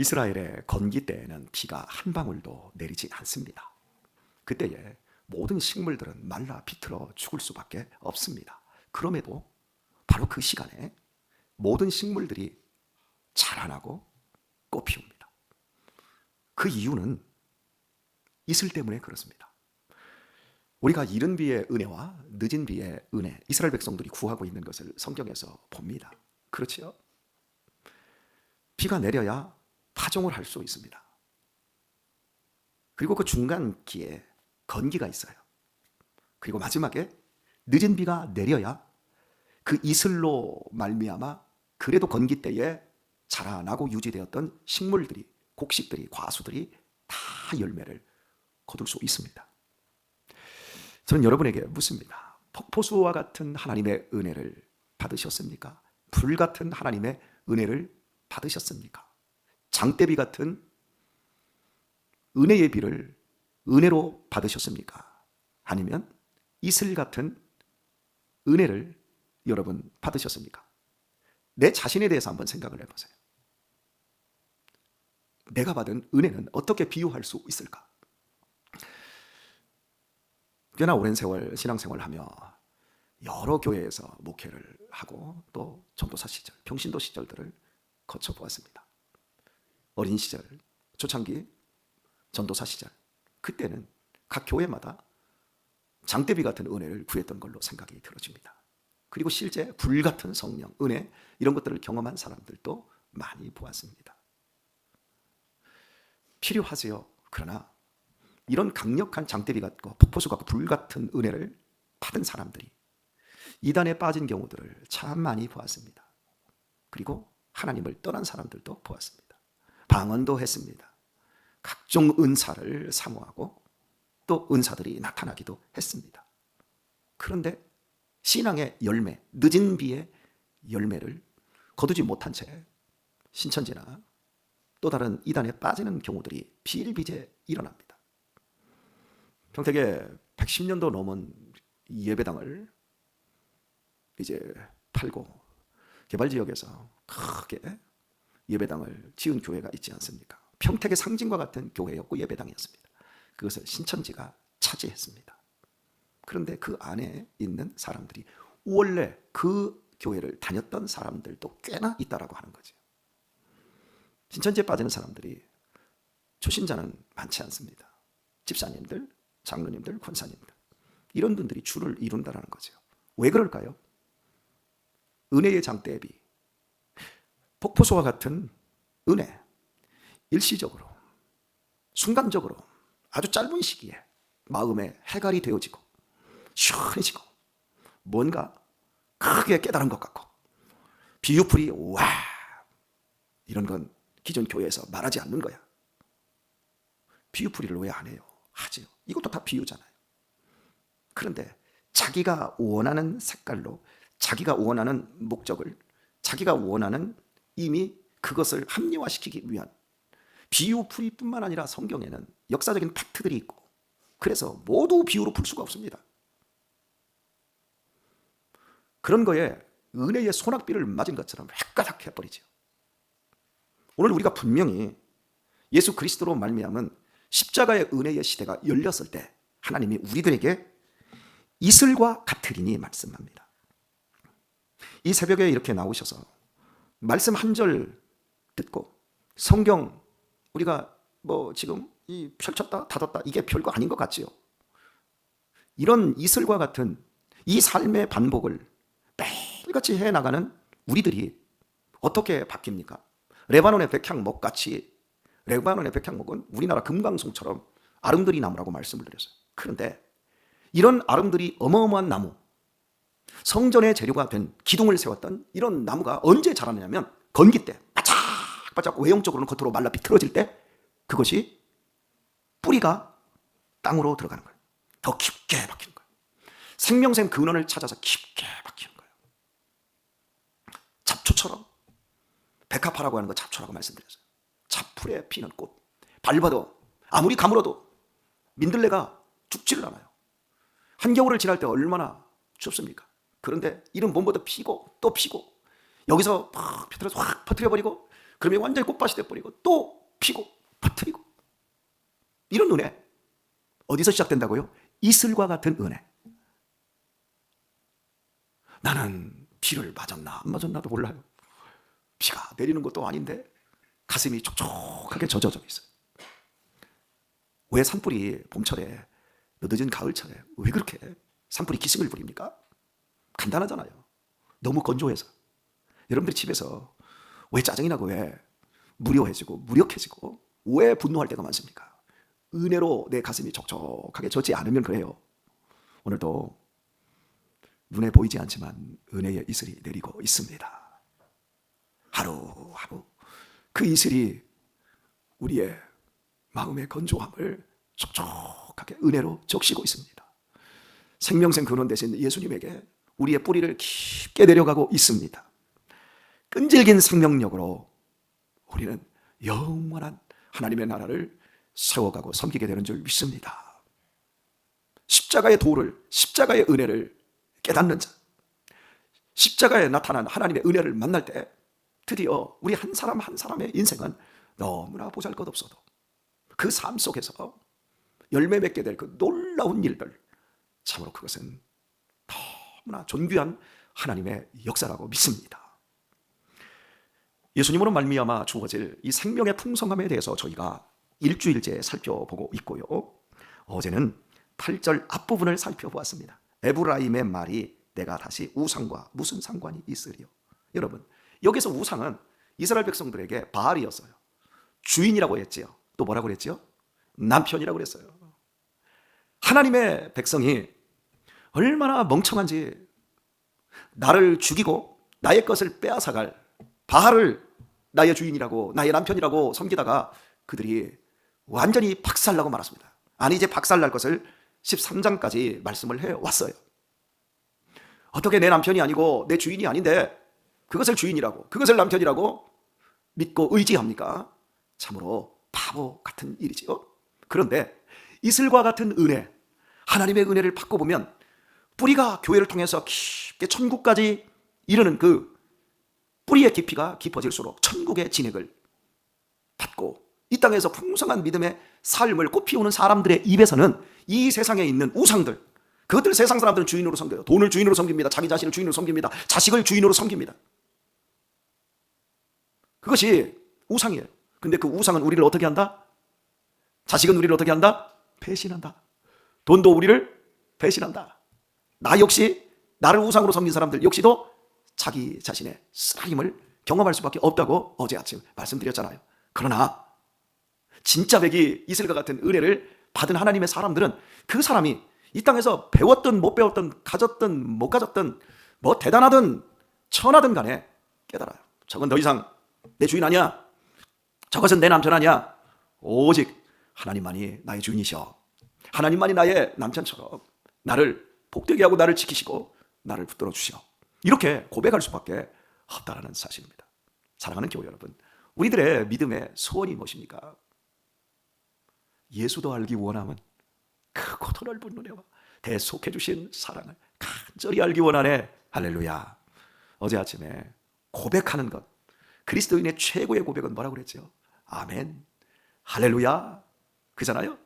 이스라엘의 건기 때에는 비가 한 방울도 내리지 않습니다. 그때에 모든 식물들은 말라 비틀어 죽을 수밖에 없습니다. 그럼에도 바로 그 시간에 모든 식물들이 자라나고 꽃 피웁니다. 그 이유는 이슬 때문에 그렇습니다. 우리가 이른 비의 은혜와 늦은 비의 은혜, 이스라엘 백성들이 구하고 있는 것을 성경에서 봅니다. 그렇지요? 비가 내려야 파종을 할 수 있습니다. 그리고 그 중간 기에 건기가 있어요. 그리고 마지막에 늦은 비가 내려야 그 이슬로 말미암아 그래도 건기 때에 자라나고 유지되었던 식물들이 곡식들이 과수들이 다 열매를 거둘 수 있습니다. 저는 여러분에게 묻습니다. 폭포수와 같은 하나님의 은혜를 받으셨습니까? 불 같은 하나님의 은혜를 받으셨습니까? 장대비 같은 은혜의 비를 은혜로 받으셨습니까? 아니면 이슬 같은 은혜를 여러분 받으셨습니까? 내 자신에 대해서 한번 생각을 해보세요. 내가 받은 은혜는 어떻게 비유할 수 있을까? 꽤나 오랜 세월 신앙생활을 하며 여러 교회에서 목회를 하고 또 전도사 시절, 평신도 시절들을 거쳐 보았습니다. 어린 시절, 초창기 전도사 시절, 그때는 각 교회마다 장대비 같은 은혜를 구했던 걸로 생각이 들어집니다. 그리고 실제 불 같은 성령, 은혜 이런 것들을 경험한 사람들도 많이 보았습니다. 필요하세요. 그러나 이런 강력한 장대비 같고 폭포수 같고 불 같은 은혜를 받은 사람들이 이단에 빠진 경우들을 참 많이 보았습니다. 그리고 하나님을 떠난 사람들도 보았습니다. 방언도 했습니다. 각종 은사를 사모하고 또 은사들이 나타나기도 했습니다. 그런데 신앙의 열매, 늦은 비의 열매를 거두지 못한 채 신천지나 또 다른 이단에 빠지는 경우들이 비일비재 일어납니다. 평택에 110년도 넘은 예배당을 이제 팔고 개발 지역에서 크게 예배당을 지은 교회가 있지 않습니까? 평택의 상징과 같은 교회였고 예배당이었습니다. 그것을 신천지가 차지했습니다. 그런데 그 안에 있는 사람들이 원래 그 교회를 다녔던 사람들도 꽤나 있다라고 하는 거죠. 신천지에 빠지는 사람들이 초신자는 많지 않습니다. 집사님들, 장로님들, 권사님들 이런 분들이 주를 이룬다라는 거죠. 왜 그럴까요? 은혜의 장대비, 폭포수와 같은 은혜, 일시적으로, 순간적으로, 아주 짧은 시기에 마음에 해갈이 되어지고 시원해지고 뭔가 크게 깨달은 것 같고 비유풀이 와 이런 건 기존 교회에서 말하지 않는 거야. 비유풀이를 왜 안 해요? 하지요. 이것도 다 비유잖아요. 그런데 자기가 원하는 색깔로 자기가 원하는 목적을 자기가 원하는 이미 그것을 합리화시키기 위한 비유 풀이뿐만 아니라 성경에는 역사적인 팩트들이 있고 그래서 모두 비유로 풀 수가 없습니다. 그런 거에 은혜의 소낙비를 맞은 것처럼 헷가닥 해버리죠. 오늘 우리가 분명히 예수 그리스도로 말미암은 십자가의 은혜의 시대가 열렸을 때 하나님이 우리들에게 이슬과 같으리니 말씀합니다. 이 새벽에 이렇게 나오셔서 말씀 한 절 듣고 성경 우리가 뭐 지금 이 펼쳤다 닫았다 이게 별거 아닌 것 같지요. 이런 이슬과 같은 이 삶의 반복을 매일같이 해 나가는 우리들이 어떻게 바뀝니까? 레바논의 백향목 같이 레바논의 백향목은 우리나라 금강송처럼 아름드리 나무라고 말씀을 드렸어요. 그런데 이런 아름드리 어마어마한 나무, 성전의 재료가 된 기둥을 세웠던 이런 나무가 언제 자라느냐면 건기 때 바짝바짝 외형적으로는 겉으로 말라 비틀어질 때 그것이 뿌리가 땅으로 들어가는 거예요. 더 깊게 박히는 거예요. 생명샘 근원을 찾아서 깊게 박히는 거예요. 잡초처럼 백합화라고 하는 거 잡초라고 말씀드렸어요. 잡풀에 피는 꽃 밟아도 아무리 가물어도 민들레가 죽지를 않아요. 한겨울을 지날 때 얼마나 춥습니까? 그런데 이런 몸보다 피고 또 피고 여기서 팍 퍼뜨려서 확 퍼뜨려버리고 그러면 완전히 꽃밭이 돼버리고 또 피고 퍼뜨리고 이런 은혜 어디서 시작된다고요? 이슬과 같은 은혜. 나는 비를 맞았나 안 맞았나도 몰라요. 비가 내리는 것도 아닌데 가슴이 촉촉하게 젖어져 있어요. 왜 산불이 봄철에 늦은 가을철에 왜 그렇게 산불이 기승을 부립니까? 간단하잖아요. 너무 건조해서. 여러분들 집에서 왜 짜증이 나고 왜 무료해지고 무력해지고 왜 분노할 때가 많습니까? 은혜로 내 가슴이 촉촉하게 젖지 않으면 그래요. 오늘도 눈에 보이지 않지만 은혜의 이슬이 내리고 있습니다. 하루하루 그 이슬이 우리의 마음의 건조함을 촉촉하게 은혜로 적시고 있습니다. 생명생 근원 대신 예수님에게 우리의 뿌리를 깊게 내려가고 있습니다. 끈질긴 생명력으로 우리는 영원한 하나님의 나라를 세워가고 섬기게 되는 줄 믿습니다. 십자가의 도를, 십자가의 은혜를 깨닫는 자, 십자가에 나타난 하나님의 은혜를 만날 때 드디어 우리 한 사람 한 사람의 인생은 너무나 보잘 것 없어도 그 삶 속에서 열매 맺게 될 그 놀라운 일들, 참으로 그것은 너무나 존귀한 하나님의 역사라고 믿습니다. 예수님으로 말미암아 주어질 이 생명의 풍성함에 대해서 저희가 일주일째 살펴보고 있고요. 어제는 8절 앞부분을 살펴보았습니다. 에브라임의 말이 내가 다시 우상과 무슨 상관이 있으리요? 여러분, 여기서 우상은 이스라엘 백성들에게 바알이었어요. 주인이라고 했지요. 또 뭐라고 그랬지요? 남편이라고 그랬어요. 하나님의 백성이 얼마나 멍청한지 나를 죽이고 나의 것을 빼앗아갈 바알을 나의 주인이라고 나의 남편이라고 섬기다가 그들이 완전히 박살나고 말았습니다. 아니 이제 박살날 것을 13장까지 말씀을 해 왔어요. 어떻게 내 남편이 아니고 내 주인이 아닌데 그것을 주인이라고 그것을 남편이라고 믿고 의지합니까? 참으로 바보 같은 일이지요. 그런데 이슬과 같은 은혜, 하나님의 은혜를 받고 보면 뿌리가 교회를 통해서 깊게 천국까지 이르는 그 뿌리의 깊이가 깊어질수록 천국의 진액을 받고 이 땅에서 풍성한 믿음의 삶을 꽃피우는 사람들의 입에서는 이 세상에 있는 우상들, 그것들 세상 사람들은 주인으로 섬겨요. 돈을 주인으로 섬깁니다. 자기 자신을 주인으로 섬깁니다. 자식을 주인으로 섬깁니다. 그것이 우상이에요. 근데 그 우상은 우리를 어떻게 한다? 자식은 우리를 어떻게 한다? 배신한다. 돈도 우리를 배신한다. 나 역시 나를 우상으로 섬긴 사람들 역시도 자기 자신의 쓰라림을 경험할 수밖에 없다고 어제 아침 말씀드렸잖아요. 그러나 진짜 백이 이슬과 같은 은혜를 받은 하나님의 사람들은 그 사람이 이 땅에서 배웠든 못 배웠든 가졌든 못 가졌든 뭐 대단하든 천하든 간에 깨달아요. 저건 더 이상 내 주인 아니야. 저것은 내 남편 아니야. 오직 하나님만이 나의 주인이셔. 하나님만이 나의 남편처럼 나를 복되게 하고 나를 지키시고 나를 붙들어 주시오. 이렇게 고백할 수밖에 없다라는 사실입니다. 사랑하는 교회 여러분, 우리들의 믿음의 소원이 무엇입니까? 예수도 알기 원하면 크고도 넓은 은혜와 대속해 주신 사랑을 간절히 알기 원하네. 할렐루야. 어제 아침에 고백하는 것. 그리스도인의 최고의 고백은 뭐라고 그랬죠? 아멘. 할렐루야. 그잖아요.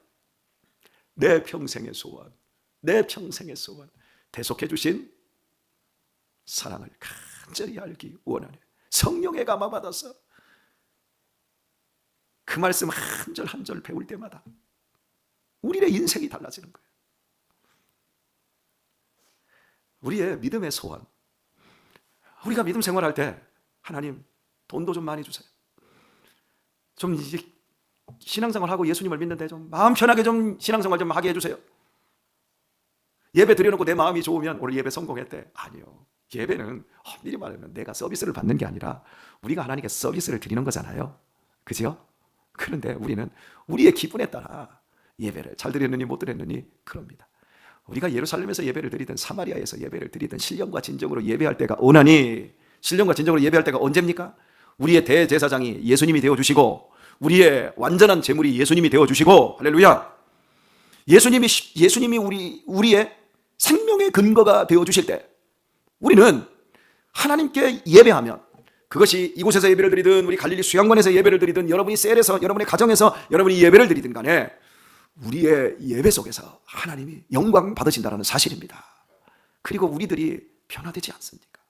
내 평생의 소원, 내 평생의 소원, 대속해 주신 사랑을 간절히 알기 원하네. 성령의 감화 받아서 그 말씀 한 절 한 절 배울 때마다 우리의 인생이 달라지는 거예요. 우리의 믿음의 소원. 우리가 믿음 생활할 때 하나님 돈도 좀 많이 주세요. 좀 이제 신앙생활 하고 예수님을 믿는데 좀 마음 편하게 좀 신앙생활 좀 하게 해주세요. 예배 드려놓고 내 마음이 좋으면 오늘 예배 성공했대. 아니요. 예배는 미리 말하면 내가 서비스를 받는 게 아니라 우리가 하나님께 서비스를 드리는 거잖아요. 그죠? 그런데 우리는 우리의 기분에 따라 예배를 잘 드렸느니 못 드렸느니 그럽니다. 우리가 예루살렘에서 예배를 드리든 사마리아에서 예배를 드리든 신령과 진정으로 예배할 때가 오나니 신령과 진정으로 예배할 때가 언제입니까? 우리의 대제사장이 예수님이 되어 주시고 우리의 완전한 제물이 예수님이 되어 주시고 할렐루야. 예수님이 예수님이 우리 우리의 생명의 근거가 되어 주실 때 우리는 하나님께 예배하면 그것이 이곳에서 예배를 드리든 우리 갈릴리 수양관에서 예배를 드리든 여러분이 셀에서 여러분의 가정에서 여러분이 예배를 드리든 간에 우리의 예배 속에서 하나님이 영광 받으신다는 사실입니다. 그리고 우리들이 변화되지 않습니까?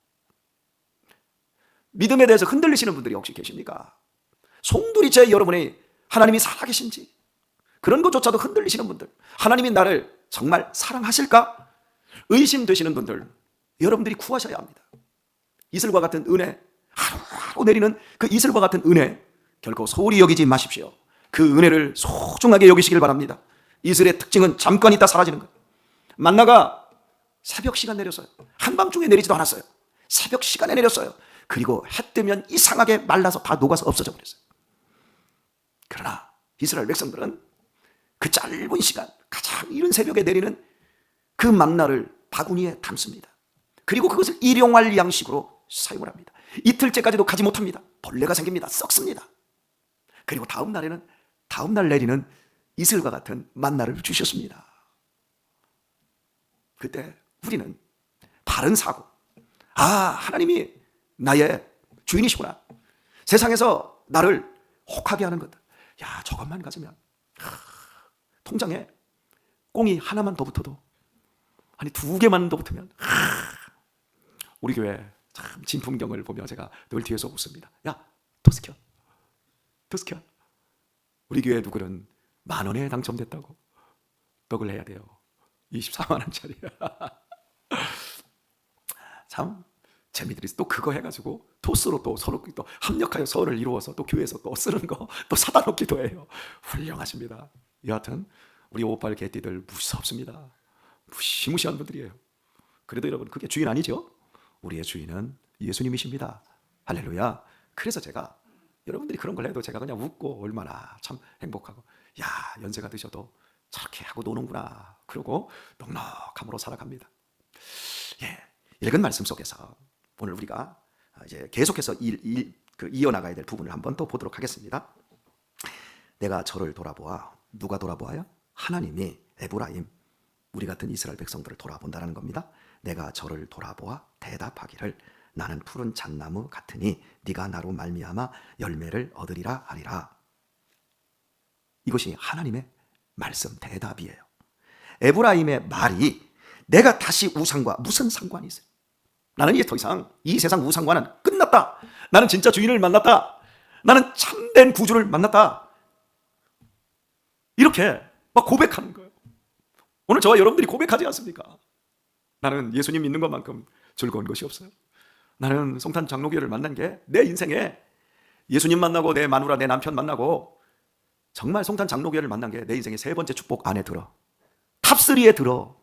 믿음에 대해서 흔들리시는 분들이 혹시 계십니까? 송두리째 여러분이 하나님이 살아계신지 그런 것조차도 흔들리시는 분들 하나님이 나를 정말 사랑하실까? 의심되시는 분들 여러분들이 구하셔야 합니다. 이슬과 같은 은혜 하루하루 내리는 그 이슬과 같은 은혜 결코 소홀히 여기지 마십시오. 그 은혜를 소중하게 여기시길 바랍니다. 이슬의 특징은 잠깐 있다 사라지는 것. 만나가 새벽 시간 내렸어요. 한밤중에 내리지도 않았어요. 새벽 시간에 내렸어요. 그리고 해 뜨면 이상하게 말라서 다 녹아서 없어져 버렸어요. 그러나 이스라엘 백성들은 그 짧은 시간, 가장 이른 새벽에 내리는 그 만나를 바구니에 담습니다. 그리고 그것을 일용할 양식으로 사용을 합니다. 이틀째까지도 가지 못합니다. 벌레가 생깁니다. 썩습니다. 그리고 다음 날에는 다음 날 내리는 이슬과 같은 만나를 주셨습니다. 그때 우리는 바른 사고, 아, 하나님이 나의 주인이시구나. 세상에서 나를 혹하게 하는 것들. 야, 저것만 가지면 하, 통장에 꽁이 하나만 더 붙어도 아니 두 개만 더 붙으면 하, 우리 교회 참 진풍경을 보며 제가 늘 뒤에서 웃습니다. 야, 도스켜. 도스켜. 우리 교회 누구는 만 원에 당첨됐다고 떡을 해야 돼요. 24만 원짜리. 참 재미들이 또 그거 해가지고 토스로 또 서로 또 합력하여 서를 이루어서 또 교회에서 또 쓰는 거 또 사다 놓기도 해요. 훌륭하십니다. 여하튼 우리 오빨 개띠들 무섭습니다. 무시무시한 분들이에요. 그래도 여러분 그게 주인 아니죠? 우리의 주인은 예수님이십니다. 할렐루야. 그래서 제가 여러분들이 그런 걸 해도 제가 그냥 웃고 얼마나 참 행복하고 야 연세가 드셔도 저렇게 하고 노는구나 그러고 넉넉함으로 살아갑니다. 예, 읽은 말씀 속에서 오늘 우리가 이제 계속해서 일, 일, 그 이어나가야 될 부분을 한번 또 보도록 하겠습니다. 내가 저를 돌아보아 누가 돌아보아요? 하나님이 에브라임 우리 같은 이스라엘 백성들을 돌아본다는 겁니다. 내가 저를 돌아보아 대답하기를 나는 푸른 잣나무 같으니 네가 나로 말미암아 열매를 얻으리라 하리라. 이것이 하나님의 말씀 대답이에요. 에브라임의 말이 내가 다시 우상과 무슨 상관이 있어요? 나는 이제 더 이상 이 세상 우상과는 끝났다. 나는 진짜 주인을 만났다. 나는 참된 구주를 만났다. 이렇게 막 고백하는 거예요. 오늘 저와 여러분들이 고백하지 않습니까? 나는 예수님 믿는 것만큼 즐거운 것이 없어요. 나는 송탄 장로교를 만난 게 내 인생에 예수님 만나고 내 마누라 내 남편 만나고 정말 송탄 장로교를 만난 게 내 인생의 세 번째 축복 안에 들어. 탑3에 들어.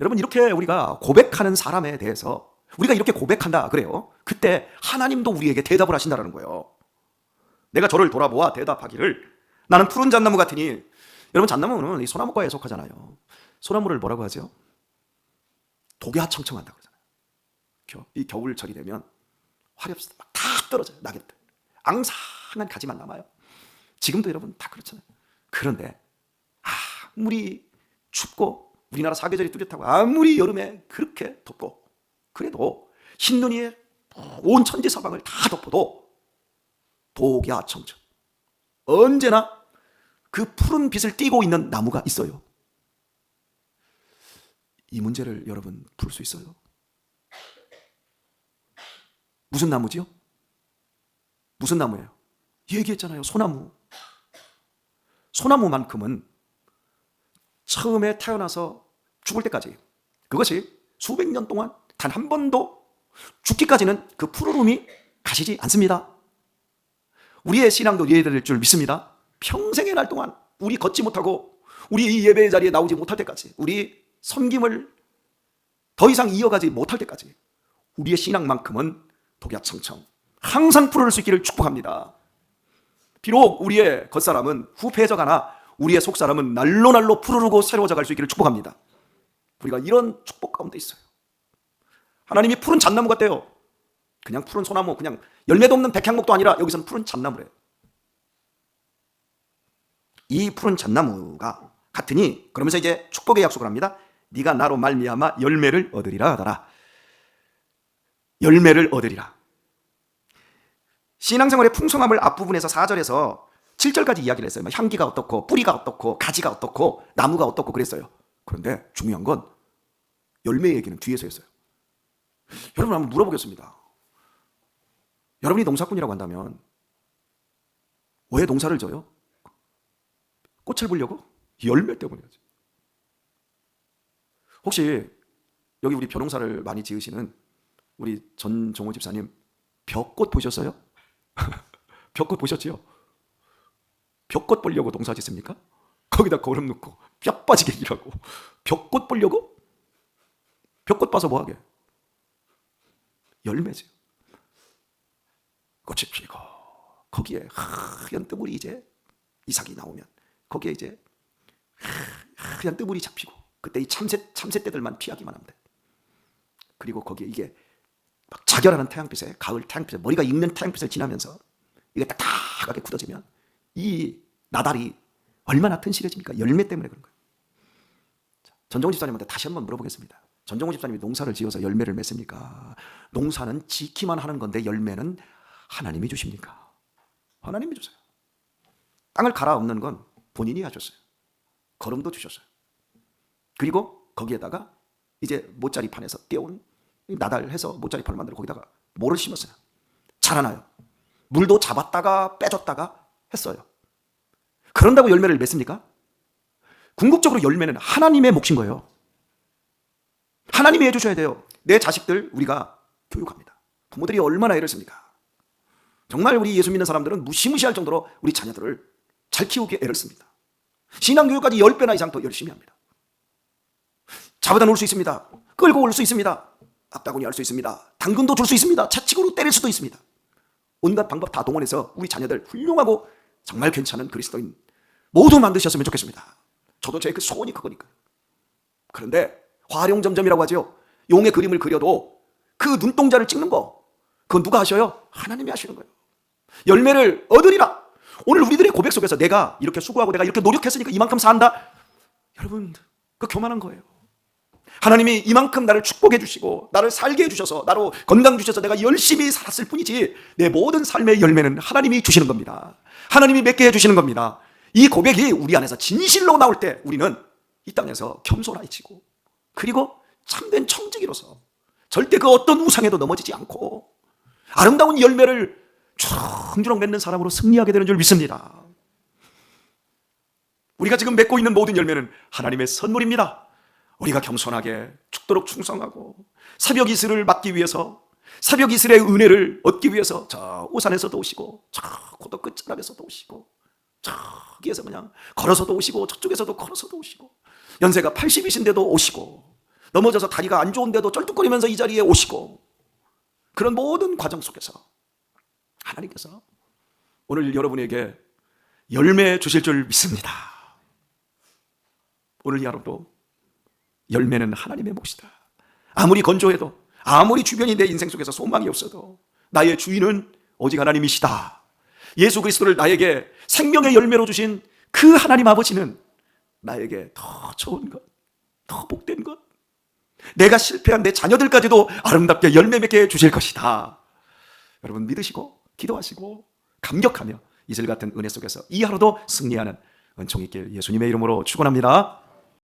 여러분 이렇게 우리가 고백하는 사람에 대해서 우리가 이렇게 고백한다 그래요. 그때 하나님도 우리에게 대답을 하신다는 거예요. 내가 저를 돌아보아 대답하기를 나는 푸른 잣나무 같으니 여러분 잣나무는 이 소나무과에 속하잖아요. 소나무를 뭐라고 하죠? 독야청청한다고 하잖아요. 이 겨울철이 되면 없어 막다 떨어져요. 낙엽들. 앙상한 가지만 남아요. 지금도 여러분 다 그렇잖아요. 그런데 아무리 춥고 우리나라 사계절이 뚜렷하고 아무리 여름에 그렇게 덥고 그래도 흰 눈이 온 천지 사방을 다 덮어도 독야청청 언제나 그 푸른 빛을 띠고 있는 나무가 있어요. 이 문제를 여러분 풀 수 있어요? 무슨 나무지요? 무슨 나무예요? 얘기했잖아요. 소나무. 소나무만큼은 처음에 태어나서 죽을 때까지 그것이 수백 년 동안 단 한 번도 죽기까지는 그 푸르름이 가시지 않습니다. 우리의 신앙도 이해될 줄 믿습니다. 평생의 날 동안 우리 걷지 못하고 우리 이 예배의 자리에 나오지 못할 때까지 우리 섬김을 더 이상 이어가지 못할 때까지 우리의 신앙만큼은 독야청청 항상 푸르를 수 있기를 축복합니다. 비록 우리의 겉사람은 후패해져가나 우리의 속사람은 날로 날로 푸르르고 새로워져 갈 수 있기를 축복합니다. 우리가 이런 축복 가운데 있어요. 하나님이 푸른 잣나무 같대요. 그냥 푸른 소나무, 그냥 열매도 없는 백향목도 아니라 여기서는 푸른 잣나무래요. 이 푸른 잣나무가 같으니 그러면서 이제 축복의 약속을 합니다. 네가 나로 말미암아 열매를 얻으리라 하더라. 열매를 얻으리라. 신앙생활의 풍성함을 앞부분에서 4절에서 7절까지 이야기를 했어요. 뭐 향기가 어떻고 뿌리가 어떻고 가지가 어떻고 나무가 어떻고 그랬어요. 그런데 중요한 건 열매 얘기는 뒤에서 했어요. 여러분 한번 물어보겠습니다. 여러분이 농사꾼이라고 한다면 왜 농사를 져요? 꽃을 보려고? 열매 때문이지. 혹시 여기 우리 벼농사를 많이 지으시는 우리 전종호 집사님 벽꽃 보셨어요? 벽꽃 보셨지요? 벽꽃 보려고 농사 짓습니까? 거기다 거름 넣고 뼈 빠지게 일하고 벽꽃 보려고? 벽꽃 봐서 뭐하게? 열매지. 꽃이 피고 거기에 하얀 뜨물이 이제 이삭이 나오면 거기에 이제 하얀 뜨물이 잡히고 그때 이 참새 참새떼들만 피하기만 하면 돼. 그리고 거기에 이게 막 자결하는 태양빛에 가을 태양빛에 머리가 익는 태양빛을 지나면서 이게 딱딱하게 굳어지면 이 나달이 얼마나 튼실해집니까? 열매 때문에 그런 거예요. 자, 전종호 집사님한테 다시 한번 물어보겠습니다. 전종호 집사님이 농사를 지어서 열매를 맺습니까? 농사는 지키만 하는 건데 열매는 하나님이 주십니까? 하나님이 주세요. 땅을 갈아엎는 건 본인이 하셨어요. 거름도 주셨어요. 그리고 거기에다가 이제 모짜리판에서 떼온 이 나달해서 모짜리판을 만들어 거기다가 뭐를 심었어요? 자라나요. 물도 잡았다가 빼줬다가 했어요. 그런다고 열매를 맺습니까? 궁극적으로 열매는 하나님의 몫인 거예요. 하나님이 해주셔야 돼요. 내 자식들 우리가 교육합니다. 부모들이 얼마나 애를 씁니까? 정말 우리 예수 믿는 사람들은 무시무시할 정도로 우리 자녀들을 잘 키우기에 애를 씁니다. 신앙교육까지 10배나 이상 더 열심히 합니다. 잡아다 놓을 수 있습니다. 끌고 올 수 있습니다. 앞다구니 할 수 있습니다. 당근도 줄 수 있습니다. 채찍으로 때릴 수도 있습니다. 온갖 방법 다 동원해서 우리 자녀들 훌륭하고 정말 괜찮은 그리스도인 모두 만드셨으면 좋겠습니다. 저도 제 그 소원이 그거니까요. 그런데 화룡점점이라고 하죠. 용의 그림을 그려도 그 눈동자를 찍는 거 그건 누가 하셔요? 하나님이 하시는 거예요. 열매를 얻으리라. 오늘 우리들의 고백 속에서 내가 이렇게 수고하고 내가 이렇게 노력했으니까 이만큼 산다. 여러분, 그 교만한 거예요. 하나님이 이만큼 나를 축복해 주시고 나를 살게 해 주셔서 나로 건강 주셔서 내가 열심히 살았을 뿐이지 내 모든 삶의 열매는 하나님이 주시는 겁니다. 하나님이 맺게 해 주시는 겁니다. 이 고백이 우리 안에서 진실로 나올 때 우리는 이 땅에서 겸손하지고 그리고 참된 청지기로서 절대 그 어떤 우상에도 넘어지지 않고 아름다운 열매를 충주렁 맺는 사람으로 승리하게 되는 줄 믿습니다. 우리가 지금 맺고 있는 모든 열매는 하나님의 선물입니다. 우리가 겸손하게 죽도록 충성하고 새벽 이슬을 맡기 위해서 새벽 이슬의 은혜를 얻기 위해서 저 오산에서도 오시고 저 고도 끝자락에서도 오시고 저기에서 그냥 걸어서도 오시고 저쪽에서도 걸어서도 오시고 연세가 80이신데도 오시고 넘어져서 다리가 안 좋은데도 쩔뚝거리면서 이 자리에 오시고 그런 모든 과정 속에서 하나님께서 오늘 여러분에게 열매 주실 줄 믿습니다. 오늘 이 하루도 열매는 하나님의 몫이다. 아무리 건조해도 아무리 주변이 내 인생 속에서 소망이 없어도 나의 주인은 오직 하나님이시다. 예수 그리스도를 나에게 생명의 열매로 주신 그 하나님 아버지는 나에게 더 좋은 것, 더 복된 것, 내가 실패한 내 자녀들까지도 아름답게 열매 맺게 주실 것이다. 여러분 믿으시고 기도하시고 감격하며 이슬 같은 은혜 속에서 이 하루도 승리하는 은총 있길 예수님의 이름으로 축원합니다.